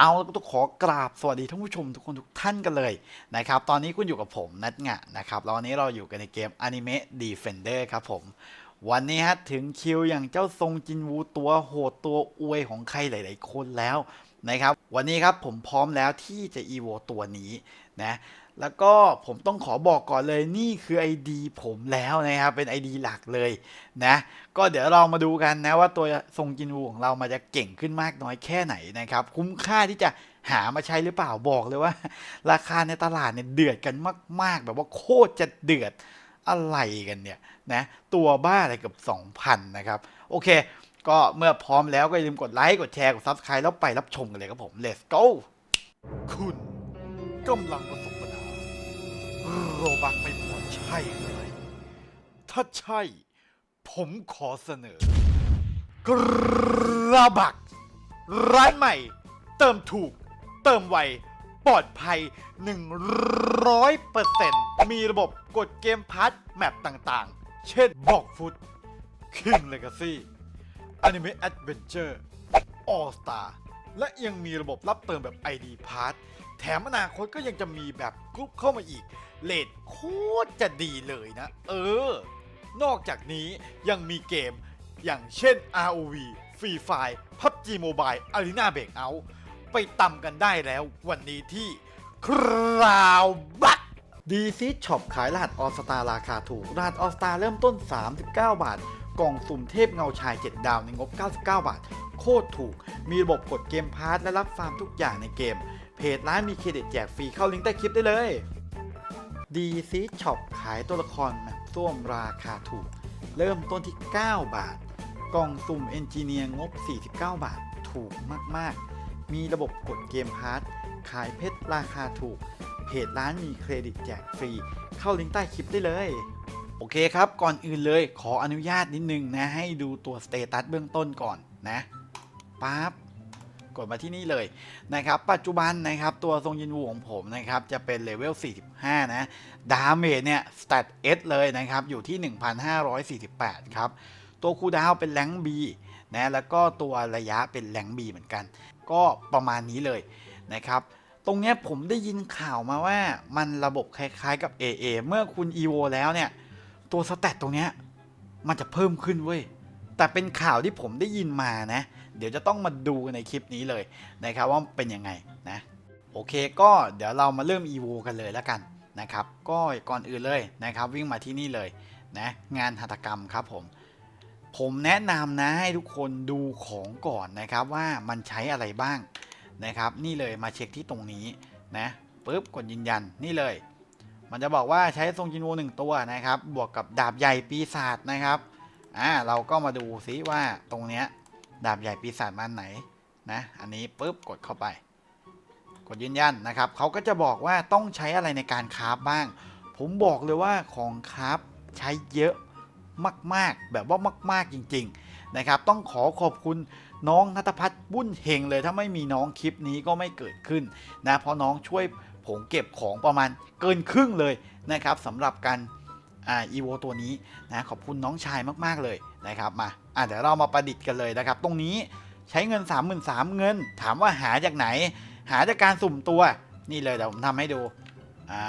เอาแล้วก็ต้องขอกราบสวัสดีท่านผู้ชมทุกคนทุกท่านกันเลยนะครับตอนนี้คุณอยู่กับผมนัทงะนะครับแล้ววันนี้เราอยู่กันในเกม Anime Defender ครับผม วันนี้ฮะถึงคิวอย่างเจ้าทรงจินวูตัวโหดตัวอวยของใครหลาย ๆ คนแล้วนะครับวันนี้ครับผมพร้อมแล้วที่จะอีโวตัวนี้นะ แล้วก็ผมต้องขอบอกก่อนเลยนี่คือ ID ผมแล้วนะครับ เป็น ID หลักเลยนะ ก็เดี๋ยวเรามาดูกันนะว่าตัวทรงจินวูของเรามันจะเก่งขึ้นมากน้อยแค่ไหนนะครับ คุ้มค่าที่จะหามาใช้หรือเปล่าบอกเลยว่า ราคาในตลาดเนี่ยเดือดกันมาก ๆ แบบว่าโคตรจะเดือดอะไรกันเนี่ยนะตัวบ้าอะไรเกับ2,000 นะครับ โอเค ก็เมื่อพร้อมแล้วก็อย่าลืมกดไลค์กดแชร์กด Subscribe แล้วไปรับชมกันเลยครับผม Let's go คุณกำลังประส โรบักไม่พอใช่ไหมถ้าใช่ ผมขอเสนอ กระบัก ร้านใหม่ เติมถูก เติมไว ปลอดภัย 100%มีระบบกดเกมพาร์ทแมปต่างๆ เช่นบอกฟุต King Legacy Anime Adventure All Star และยังมีระบบรับเติมแบบ ID Pass แถมอนาคตก็ยังจะมีแบบกรุ๊ปเข้ามาอีกเลทโคตรจะดีเลยนะ เออ นอกจากนี้ยังมีเกมอย่างเช่น ROV Free Fire PUBG Mobile Arena Breakout ไปตำกันได้แล้ววันนี้ที่คราวบัตดีซีช็อปขายรหัสออสตาราคาถูก รหัสออสตาเริ่มต้น 39 บาท กล่องสุ่มเทพเงาชาย 7 ดาวในงบ 99 บาท โคตรถูก มีระบบกดเกมพาร์ทและรับฟาร์มทุกอย่างในเกม เพจร้านมีเครดิตแจกฟรีเข้าลิงก์ใต้คลิปได้เลยดีซีช็อปขายตัวละครแบบส้วมราคาถูก เริ่มต้นที่ 9 บาท กล่องสุ่มเอนจิเนียร์งบ 49 บาท ถูกมาก ๆ มีระบบกดเกมพาร์ทขายเพชรราคาถูก เพจร้านมีเครดิตแจกฟรี เข้าลิงก์ใต้คลิปได้เลย โอเคครับ ก่อนอื่นเลยขออนุญาตนิดนึงนะ ให้ดูตัวสเตตัสเบื้องต้นก่อนนะปั๊บ กดมาที่นี่เลยนะครับปัจจุบันนะครับตัวทรงยินวูของผมนะครับจะเป็นเลเวล 45 นะดาเมจเนี่ยสเตต S เลยนะครับอยู่ที่ 1,548 ครับ ตัวคูดาวเป็นแรง B นะแล้วก็ตัวระยะเป็นแรง B เหมือนกัน ก็ประมาณนี้เลยนะครับตรงเนี้ยผมได้ยินข่าวมาว่ามันระบบคล้ายๆกับ AA เมื่อคุณ EVO แล้วเนี่ย ตัวสเตตตรงเนี้ยมันจะเพิ่มขึ้นเว้ย แต่เป็นข่าวที่ผมได้ยินมานะ เดี๋ยวจะต้องมาดูกันในคลิปนี้เลยนะครับว่าเป็นยังไงนะโอเคก็เดี๋ยวเรามาเริ่ม EVO กันเลยแล้วกันนะครับก็ก่อนอื่นเลยนะครับวิ่งมาที่นี่เลยนะงานหัตถกรรมครับผมผมแนะนำนะให้ทุกคนดูของก่อนนะครับว่ามันใช้อะไรบ้างนะครับนี่เลยมาเช็คที่ตรงนี้นะปุ๊บกดยืนยันนี่เลย มันจะบอกว่าใช้ทรงจินวูหนึ่งตัวนะครับ บวกกับดาบใหญ่ปีศาจนะครับอ่าเราก็มาดูซิว่าตรงเนี้ย ดาบใหญ่ปีศาจมันไหนนะอันนี้ปุ๊บกดเข้าไป กดยืนยันนะครับเขาก็จะบอกว่าต้องใช้อะไรในการคราฟบ้าง ผมบอกเลยว่าของคราฟใช้เยอะมาก ๆ แบบว่ามาก ๆ จริง ๆ นะครับ ต้องขอขอบคุณน้องนัทพัฒน์บุญเฮงเลยถ้าไม่มีน้องคลิปนี้ก็ไม่เกิดขึ้นนะเพราะน้องช่วยผมเก็บของประมาณเกินครึ่งเลยนะครับสำหรับการอ่าอีโวตัวนี้นะขอบคุณน้องชายมาก ๆ เลย นะครับมาอะเดี๋ยวเรามาประดิษฐ์กันเลยนะครับ ตรงนี้ใช้เงิน 3 3 0 0 0เงิน ถามว่าหาจากไหน หาจากการสุ่มตัวนี่เลยเดี๋ยวผมทำให้ดูอ่า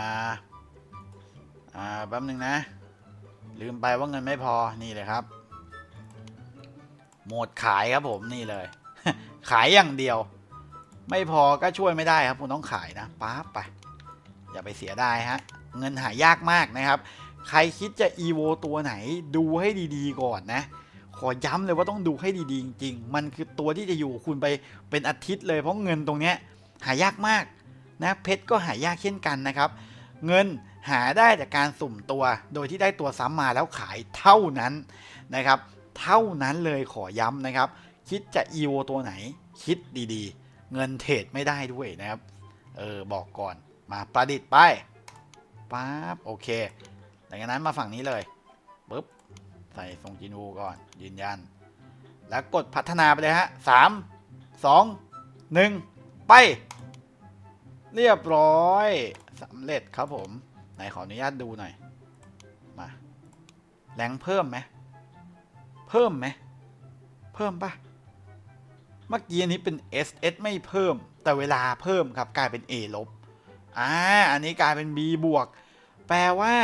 อ่าแป๊บนึงนะ ลืมไปว่าเงินไม่พอนี่เลยครับ โหมดขายครับผมนี่เลย ขายอย่างเดียว ไม่พอก็ช่วยไม่ได้ครับคุณต้องขายนะป๊าบไปอย่าไปเสียได้ฮะเงินหายากมากนะครับ ใครคิดจะ EVO ตัวไหนดูให้ดีๆก่อนนะ ขอย้ำเลยว่าต้องดูให้ดีๆ จริงๆ มันคือตัวที่จะอยู่คุณไปเป็นอาทิตย์เลยเพราะเงินตรงเนี้ยหายากมากนะเพชรก็หายากเช่นกันนะครับ เงินหาได้จากการสุ่มตัว โดยที่ได้ตัวซ้ำมาแล้วขายเท่านั้นนะครับ เท่านั้นเลยขอย้ำนะครับ คิดจะ EVO ตัวไหน คิดดีๆ เงินเทรดไม่ได้ด้วยนะครับ เออบอกก่อนมาประดิษฐ์ไปปั๊บโอเค หลังจากนั้นมาฝั่งนี้เลยปุ๊บใส่ทรงจินูก่อน ยืนยัน แล้วกดพัฒนาไปเลยฮะสามสองหนึ่งไป เรียบร้อยสำเร็จครับผม ไหนขออนุญาตดูหน่อย มา แรงเพิ่มไหม เพิ่มไหม เพิ่มปะเมื่อกี้อันนี้เป็น S S ไม่เพิ่ม แต่เวลาเพิ่มครับกลายเป็น A ลบ อ่า อันนี้กลายเป็น B บวก แปลว่า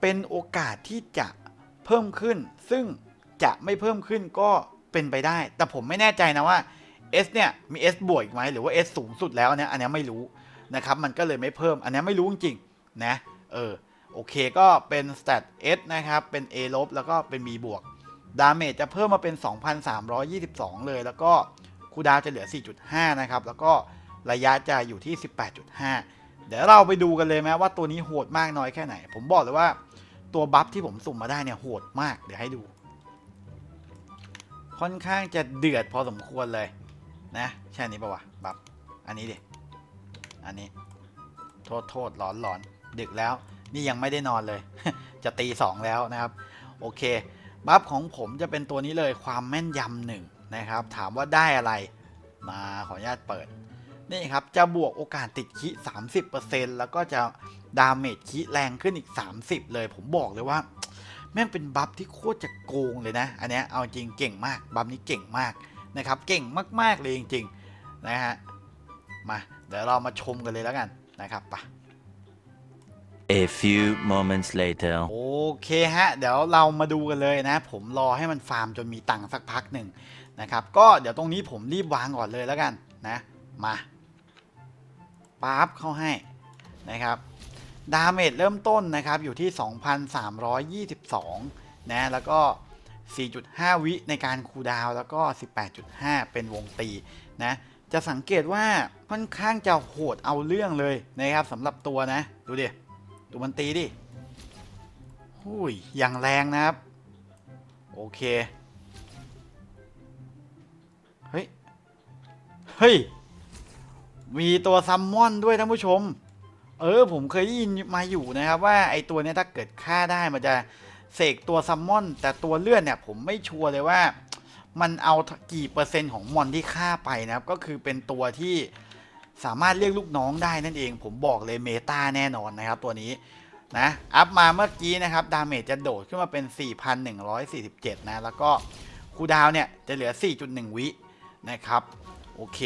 เป็นโอกาสที่จะเพิ่มขึ้น ซึ่งจะไม่เพิ่มขึ้นก็เป็นไปได้ แต่ผมไม่แน่ใจนะว่า S เนี่ยมี S บวกอีกไหมหรือว่า S สูงสุดแล้วเนี่ยอันนี้ไม่รู้นะครับ มันก็เลยไม่เพิ่ม อันนี้ไม่รู้จริงๆนะเออโอเคก็เป็น stat S นะครับ เป็น A ลบแล้วก็เป็น B บวกดาเมจจะเพิ่มมาเป็น 2,322 เลย แล้วก็คูดาวจะเหลือ 4.5 นะครับ แล้วก็ระยะจะอยู่ที่ 18.5 เดี๋ยวเราไปดูกันเลยไหมว่าตัวนี้โหดมากน้อยแค่ไหน ผมบอกเลยว่า ตัวบัฟที่ผมสุ่มมาได้เนี่ยโหดมาก เดี๋ยวให้ดู ค่อนข้างจะเดือดพอสมควรเลย นะ ใช่นนี้ปะวะ บัฟ อันนี้ดิ อันนี้ โทษโทษร้อนร้อนดึกแล้ว นี่ยังไม่ได้นอนเลย จะตีสองแล้วนะครับ โอเค บัฟของผมจะเป็นตัวนี้เลยความแม่นยำหนึ่งนะครับ ถามว่าได้อะไร มาขออนุญาตเปิด นี่ครับ จะบวกโอกาสติดคิ30%แล้วก็จะดาเมจคิแรงขึ้นอีก 30 เลย ผมบอกเลยว่า แม่งเป็นบัฟที่โคตรจะโกงเลยนะ อันเนี้ยเอาจริงเก่งมากบัฟนี้เก่งมากนะครับ เก่งมากๆเลยจริงๆนะฮะ มาเดี๋ยวเรามาชมกันเลยแล้วกันนะครับไป A few moments later. โอเคฮะ เดี๋ยวเรามาดูกันเลยนะ ผมรอให้มันฟาร์มจนมีตังค์สักพักหนึ่งนะครับ ก็เดี๋ยวตรงนี้ผมรีบวางก่อนเลยแล้วกันนะ มา ปั๊บเข้าให้นะครับดาเมจเริ่มต้นนะครับอยู่ที่ 2,322 นะ แล้วก็ 4.5 วิในการคูดาวแล้วก็ 18.5 เป็นวงตีนะ จะสังเกตว่าค่อนข้างจะโหดเอาเรื่องเลยนะครับสำหรับตัวนะ ดูดิ ดูมันตีดิหุยอย่างแรงนะครับ โอเค เฮ้ย เฮ้ย มีตัวซัมมอนด้วยท่านผู้ชม เออผมเคยได้ยินมาอยู่นะครับว่าไอตัวเนี้ยถ้าเกิดฆ่าได้มันจะเสกตัวซัมมอน แต่ตัวเลือดเนี่ยผมไม่ชัวร์เลยว่า มันเอากี่เปอร์เซ็นต์ของมอนที่ฆ่าไปนะครับ ก็คือเป็นตัวที่สามารถเรียกลูกน้องได้นั่นเอง ผมบอกเลยเมตาแน่นอนนะครับตัวนี้นะอัพมาเมื่อกี้นะครับดาเมจจะโดดขึ้นมาเป็น 4,147 นะ แล้วก็คูดาวเนี่ยจะเหลือ 4.1 วินะครับ โอเค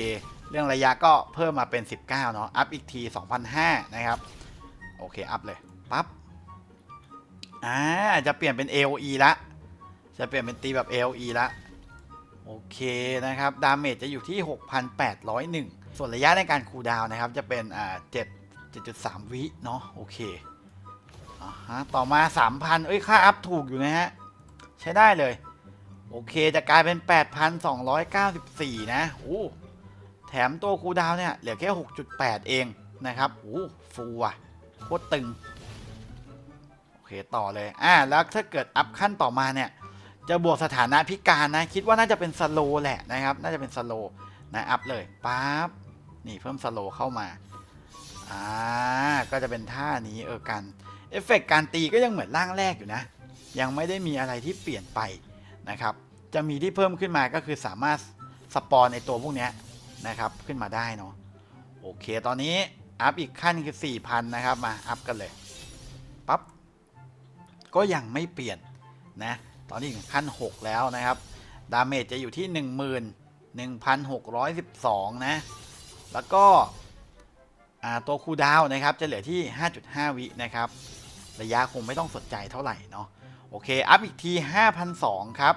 เรื่องระยะก็เพิ่มมาเป็น 19 เนาะ อัพอีกที2,005นะครับ โอเค อัพเลย ปั๊บ อ่า จะเปลี่ยนเป็น AOE ละ จะเปลี่ยนเป็นตีแบบ AOE ละ โอเคนะครับ ดาเมจจะอยู่ที่ 6,801 ส่วนระยะในการคูลดาวน์นะครับ จะเป็น อ่า 7 7.3 วิเนาะ โอเคอ่าฮะ ต่อมา 3,000 เอ้ย ค่าอัพถูกอยู่นะฮะ ใช้ได้เลย โอเค จะกลายเป็น 8,294 นะ โอ้ แถมตัวคูดาวเนี่ยเหลือแค่ 6.8 เองนะครับโอ้ฟูอะโคตรตึง โอเคต่อเลย อ่า แล้วถ้าเกิดอัพขั้นต่อมาเนี่ย จะบวกสถานะพิการนะ คิดว่าน่าจะเป็นสโลแหละนะครับ น่าจะเป็นสโลนะอัพเลยปั๊บ นี่เพิ่มสโลเข้ามา อ่า ก็จะเป็นท่านี้เออกัน เอฟเฟกต์การตีก็ยังเหมือนร่างแรกอยู่นะ ยังไม่ได้มีอะไรที่เปลี่ยนไปนะครับ จะมีที่เพิ่มขึ้นมาก็คือสามารถสปอนในตัวพวกเนี้ย นะครับขึ้นมาได้เนาะโอเคตอนนี้อัพอีกขั้นคือ4,000นะครับมาอัพกันเลยปั๊บก็ยังไม่เปลี่ยนนะตอนนี้ถึงขั้น 6 แล้วนะครับ ดาเมจจะอยู่ที่ 11,612 นะ แล้วก็ตัวคูดาวน์นะครับจะเหลือที่ 5.5 วินะครับ ระยะคงไม่ต้องสนใจเท่าไหร่เนาะโอเค อัพอีกที 5,002 ครับ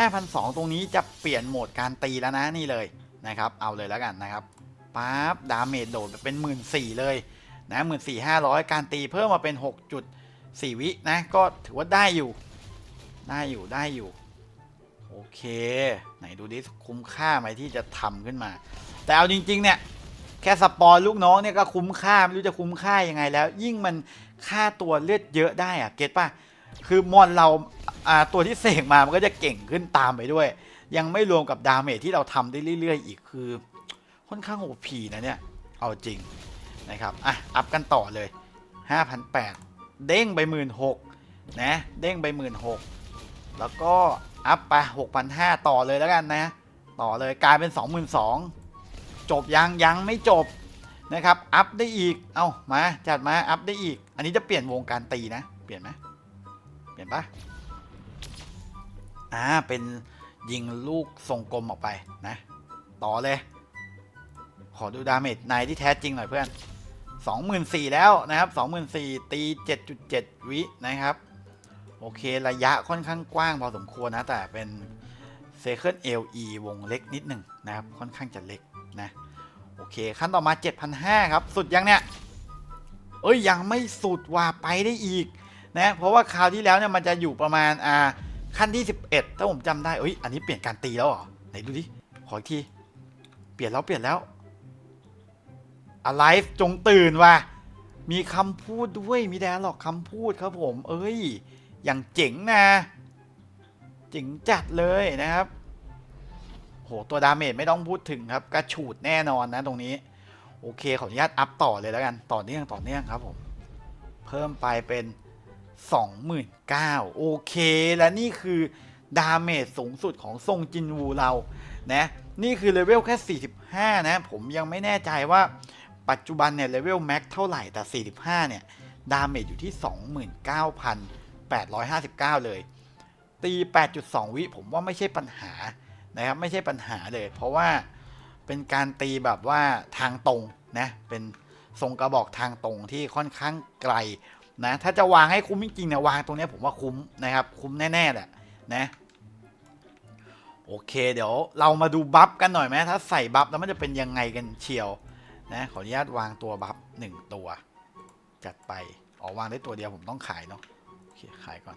5,002 ตรงนี้จะเปลี่ยนโหมดการตีแล้วนะนี่เลย นะครับเอาเลยแล้วกันนะครับปั๊บดาเมจโดดเป็น1 4ื่นเลยนะหมื่นสี่ห้าร้อยการตีเพิ่มมาเป็น6.4วินะก็ถือว่าได้อยู่ได้อยู่ได้อยู่โอเคไหนดูดิคุ้มค่าไหมที่จะทำขึ้นมา แต่เอาจริงๆเนี่ยแค่สปอนลูกน้องเนี่ยก็คุ้มค่าไม่รู้จะคุ้มค่ายังไงแล้ว ยิ่งมันค่าตัวเลือดเยอะได้อะเก็ตป่ะคือมอนเราอ่าตัวที่เสกมามันก็จะเก่งขึ้นตามไปด้วย ยังไม่รวมกับดาเมจที่เราทำได้เรื่อย ๆ อีกคือ ค่อนข้างโอพีนะเนี่ย เอาจริงนะครับ อะ อัพกันต่อเลย5,800เด้งไป 16,000นะ เด้งไป 16,000แล้วก็อัพไป 6,500 ต่อเลยแล้วกันนะ ต่อเลยกลายเป็น 22,000 จบยังยังไม่จบนะครับ อัพได้อีก เอามา จัดมา อัพได้อีก อันนี้จะเปลี่ยนวงการตีนะ เปลี่ยนไหมเปลี่ยนปะอ่า เป็น ยิงลูกทรงกลมออกไปนะ ต่อเลย ขอดูดาเมจในที่แท้จริงหน่อยเพื่อน24,000แล้วนะครับ24,000ตี 7.7 วินะครับ โอเคระยะค่อนข้างกว้างพอสมควรนะ แต่เป็น Second LE วงเล็กนิดหนึ่งนะครับ ค่อนข้างจะเล็กนะ โอเค ขั้นต่อมา 7,500 ครับ สุดยังเนี่ย เอ้ย ยังไม่สุดว่าไปได้อีกนะ เพราะว่าคราวที่แล้วเนี่ยมันจะอยู่ประมาณอ่า ขั้นที่ 11 ถ้าผมจำได้เอ้ยอันนี้เปลี่ยนการตีแล้วเหรอไหนดูดิขออีกที เปลี่ยนแล้วเปลี่ยนแล้วอะไรจงตื่นว่ะมีคำพูดด้วยมีแดร์หรอกคำพูดครับผม เอ้ย อย่างเจ๋งนะเจ๋งจัดเลยนะครับ โหตัวดาเมจไม่ต้องพูดถึงครับ กระฉูดแน่นอนนะตรงนี้ โอเคขออนุญาตอัพต่อเลยแล้วกัน ต่อเนื่องต่อเนื่องครับผม เพิ่มไปเป็น 29,000 โอเค และนี่คือดาเมจสูงสุดของทรงจินวูเรานะนี่คือเลเวลแค่ 45 นะ ผมยังไม่แน่ใจว่าปัจจุบันเนี่ยเลเวลแม็กเท่าไหร่แต่ 45 เนี่ย ดาเมจอยู่ที่ 29,859 เลย ตี 8.2 วิผมว่าไม่ใช่ปัญหานะครับไม่ใช่ปัญหาเลย เพราะว่าเป็นการตีแบบว่าทางตรงนะเป็นทรงกระบอกทางตรงที่ค่อนข้างไกล นะถ้าจะวางให้คุ้มจริงๆเนี่ยวางตรงนี้ผมว่าคุ้มนะครับ คุ้มแน่ๆแหละนะโอเค เดี๋ยวเรามาดูบัฟกันหน่อยไหมถ้าใส่บัฟแล้วมันจะเป็นยังไงกันเชียวนะขออนุญาตวางตัวบัฟหนึ่งตัว จัดไปอ๋อวางได้ตัวเดียวผมต้องขายเนาะโอเคขายก่อน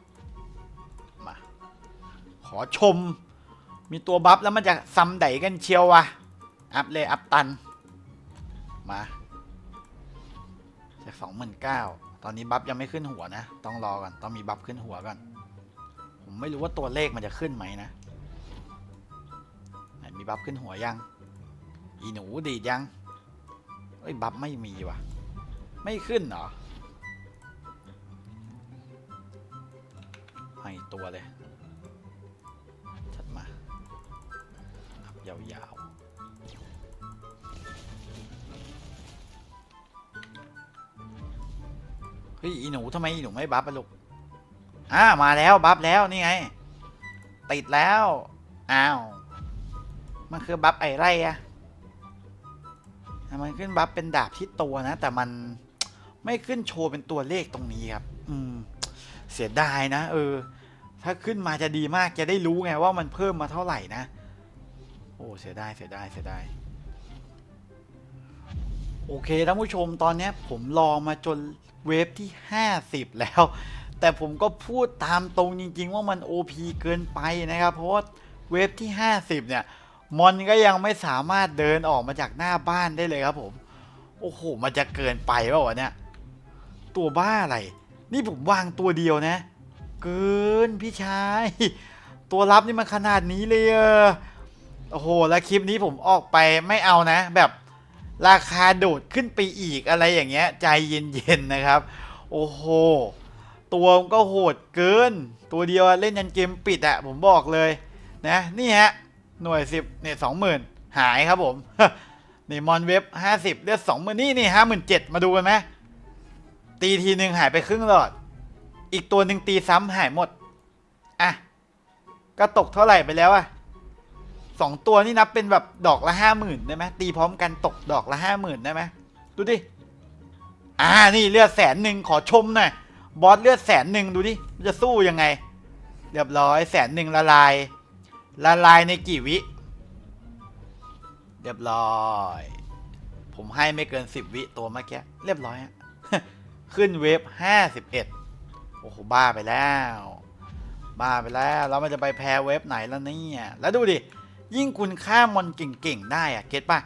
มาขอชม มีตัวบัฟแล้วมันจะซ้ำไดกันเชียววะอัพเลยอัพตันมาจากสองหมื่นเก้า ตอนนี้บัฟยังไม่ขึ้นหัวนะ ต้องรอก่อน ต้องมีบัฟขึ้นหัวก่อน ผมไม่รู้ว่าตัวเลขมันจะขึ้นไหมนะ มีบัฟขึ้นหัวยัง อีหนูดีดยัง เอ้ยบัฟไม่มีว่ะ ไม่ขึ้นเหรอ ให้ตัวเลย ชัดมา ยาวๆ ฮ้ยอีหนูทำไมอีหนูไม่บัฟอะลูกอ่ามาแล้วบัฟแล้วนี่ไง ติดแล้วอ้าวมันคือบัฟไอไรอะอะมันขึ้นบัฟเป็นดาบที่ตัวนะ แต่มันไม่ขึ้นโชว์เป็นตัวเลขตรงนี้ครับ อืม เสียดายนะเออ ถ้าขึ้นมาจะดีมากจะได้รู้ไงว่ามันเพิ่มมาเท่าไหร่นะ โอ้เสียดายเสียดายเสียดาย โอเคท่านผู้ชมตอนนี้ผมรอมาจนเวฟที่ 50 แล้ว แต่ผมก็พูดตามตรงจริง ๆ ว่ามัน OP เกินไปนะครับ เพราะว่าเวฟที่ 50 เนี่ย มอนก็ยังไม่สามารถเดินออกมาจากหน้าบ้านได้เลยครับผม โอ้โห มันจะเกินไปป่าวะเนี่ย ตัวบ้าอะไร นี่ผมวางตัวเดียวนะ เกินพี่ชาย ตัวรับนี่มันขนาดนี้เลยเหรอโอ้โห แล้วคลิปนี้ผมออกไปไม่เอานะ แบบ ราคาโดดขึ้นไปอีกอะไรอย่างเงี้ย ใจเย็นๆนะครับ โอ้โห ตัวก็โหดเกิน ตัวเดียวเล่นยันเกมปิดอะผมบอกเลยนะนี่ฮะ หน่วยสิบเนี่ยสองหมื่นหายครับผมนี่มอนเว็บห้าสิบเลือดสองหมื่นนี่นี่ห้าหมื่นเจ็ดมาดูกันไหมตีทีหนึ่งหายไปครึ่งหลอด อีกตัวหนึ่งตีซ้ำหายหมดอะก็ตกเท่าไหร่ไปแล้วอะ สองตัวนี่นับเป็นแบบดอกละห้าหมื่นได้ไหมตีพร้อมกันตกดอกละห้าหมื่นได้ไหมดูดิ อ่านี่เลือดแสนหนึ่งขอชมหน่อยบอสเลือดแสนหนึ่งดูดิมันจะสู้ยังไง เรียบร้อยแสนหนึ่งละลาย ละลายในกี่วิ เรียบร้อย ผมให้ไม่เกินสิบวิตัวเมื่อกี้เรียบร้อยขึ้นเวฟห้าสิบเอ็ดโอ้โหบ้าไปแล้ว บ้าไปแล้วแล้วมันจะไปแพ้เวฟไหนแล้วเนี่ย แล้วดูดิ ยิ่งคุณฆ่ามอนเก่งๆได้อะเก็ตป่ะ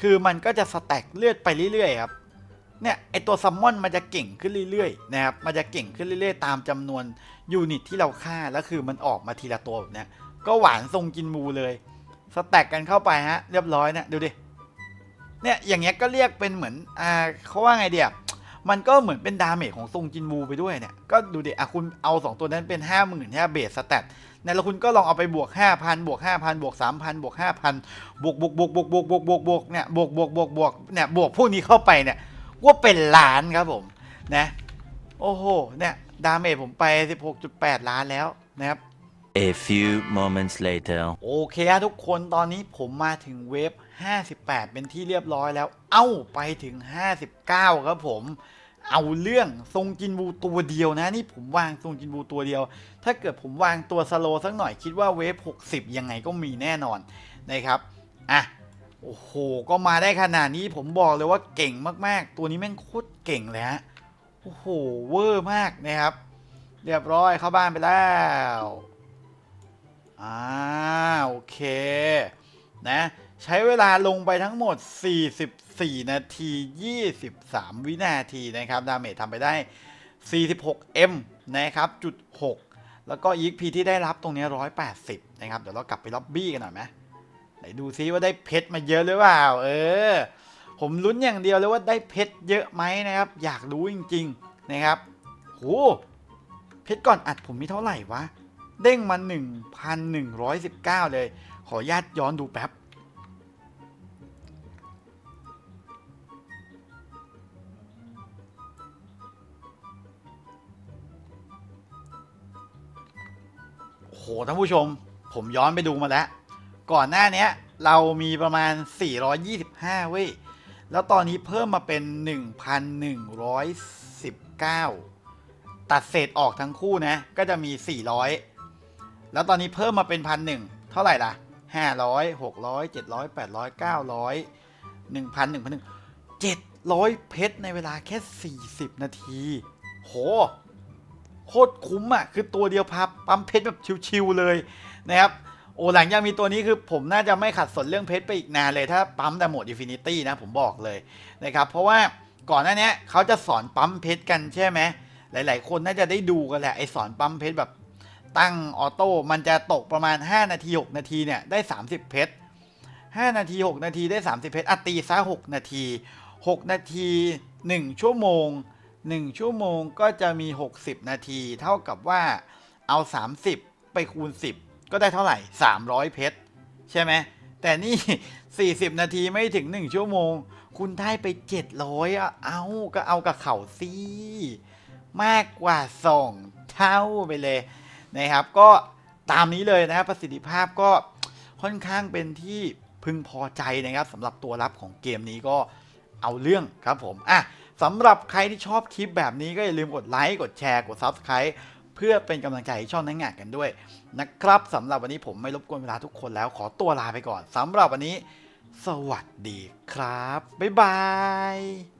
คือมันก็จะสแต็กเลือดไปเรื่อยๆครับเนี่ยไอตัวซัมมอนมันจะเก่งขึ้นเรื่อยๆนะครับมันจะเก่งขึ้นเรื่อยๆ ตามจำนวนยูนิตที่เราฆ่าแล้วคือมันออกมาทีละตัวแบบเนี้ยก็หวานทรงกินมูเลยสแต็กกันเข้าไปฮะเรียบร้อยเนี่ยดูดิเนี่ยอย่างเงี้ยก็เรียกเป็นเหมือนอ่าเขาว่าไงเดียมันก็เหมือนเป็นดาเมจของทรงจินวูไปด้วยเนี่ยก็ดูดิอะคุณเอา 2 ตัวนั้นเป็น 5 0,000ื่นใช่เบสสแตท นแล้วคุณก็ลองเอาไปบวก 5,000 บวก 5,000 บวก 3,000 บวก 5,000 บวกบวกบวกบวกบวกบวกบวกบวกเนี่ยบวกบวกบวกบวกเนี่ยบวกพวกนี้เข้าไปเนี่ยว่าเป็นล้านครับผมนะโอ้โหเนี่ยดาเมจผมไป 16.8 ล้านแล้วนะครับ A few moments later. โอเคทุกคนตอนนี้ผมมาถึงเวฟ 58 เป็นที่เรียบร้อยแล้ว เอ้าไปถึง 59 ครับผม เอาเรื่องทรงจินบูตัวเดียวนะ นี่ผมวางทรงจินบูตัวเดียว ถ้าเกิดผมวางตัวสโลสักหน่อยคิดว่าเวฟ 60 ยังไงก็มีแน่นอนนะครับอะโอ้โห ก็มาได้ขนาดนี้ผมบอกเลยว่าเก่งมากๆ ตัวนี้แม่งโคตรเก่งเลยฮะโอ้โหเวอร์มากนะครับ เรียบร้อยเข้าบ้านไปแล้วอ่าโอเคนะ ใช้เวลาลงไปทั้งหมด 44 นาที 23 วินาทีนะครับ ดาเมจทำไปได้ 46M นะครับ จุด 6 แล้วก็ EXP ที่ได้รับตรงนี้ 180 นะครับ เดี๋ยวเรากลับไปล็อบบี้กันหน่อยไหมไหนดูซิว่าได้เพชรมาเยอะหรือเปล่า เออ ผมลุ้นอย่างเดียวเลยว่าได้เพชรเยอะไหมนะครับ อยากรู้จริง ๆ นะครับโหเพชรก่อนอัดผมมีเท่าไหร่วะ เด้งมา 1,119 เลย ขออนุญาตย้อนดูแป๊บ โหท่านผู้ชม ผมย้อนไปดูมาแล้ว ก่อนหน้านี้เรามีประมาณ 425 เว้ย แล้วตอนนี้เพิ่มมาเป็น 1,119 ตัดเศษออกทั้งคู่นะ ก็จะมี 400 แล้วตอนนี้เพิ่มมาเป็นพันหนึ่งเท่าไหร่ล่ะห้าร้อยหกร้อยเจ็ดร้อยแปดร้อยเพชรในเวลาแค่สี่สิบนาที โห โคตรคุ้มอะคือตัวเดียวพับปั๊มเพชรแบบชิวๆเลยนะครับโอ้หลังจากมีตัวนี้คือผมน่าจะไม่ขัดสนเรื่องเพชรไปอีกนานเลยถ้าปั๊มแต่โหมดอินฟินิตี้นะผมบอกเลยนะครับเพราะว่าก่อนหน้านี้เขาจะสอนปั๊มเพชรกันใช่ไหมหลาย ๆ คนน่าจะได้ดูกันแหละไอสอนปั๊มเพชรแบบตั้งออโต้มันจะตกประมาณ 5 นาที 6 นาทีเนี่ยได้ 30 เพชร5นาที 6 นาทีได้ 30 เพชรอะตีซะ6นาที 6 นาที 1 ชั่วโมง 1 ชั่วโมงก็จะมี 60 นาที เท่ากับว่าเอา 30 ไปคูณ 10 ก็ได้เท่าไหร่ 300 เพชรใช่ไหมแต่นี่ 40 นาทีไม่ถึง 1 ชั่วโมง คุณได้ไป 700อะเอาก็เอากับเขาสิมากกว่า 2 เท่าไปเลยนะครับ ก็ตามนี้เลยนะครับประสิทธิภาพก็ค่อนข้างเป็นที่พึงพอใจนะครับสำหรับตัวรับของเกมนี้ก็เอาเรื่องครับผมอะ สำหรับใครที่ชอบคลิปแบบนี้ก็อย่าลืมกดไลค์กดแชร์กด Subscribe เพื่อเป็นกำลังใจให้ช่องนังงานกันด้วยนะครับสำหรับวันนี้ผมไม่รบกวนเวลาทุกคนแล้วขอตัวลาไปก่อนสำหรับวันนี้ สวัสดีครับ บ๊ายบาย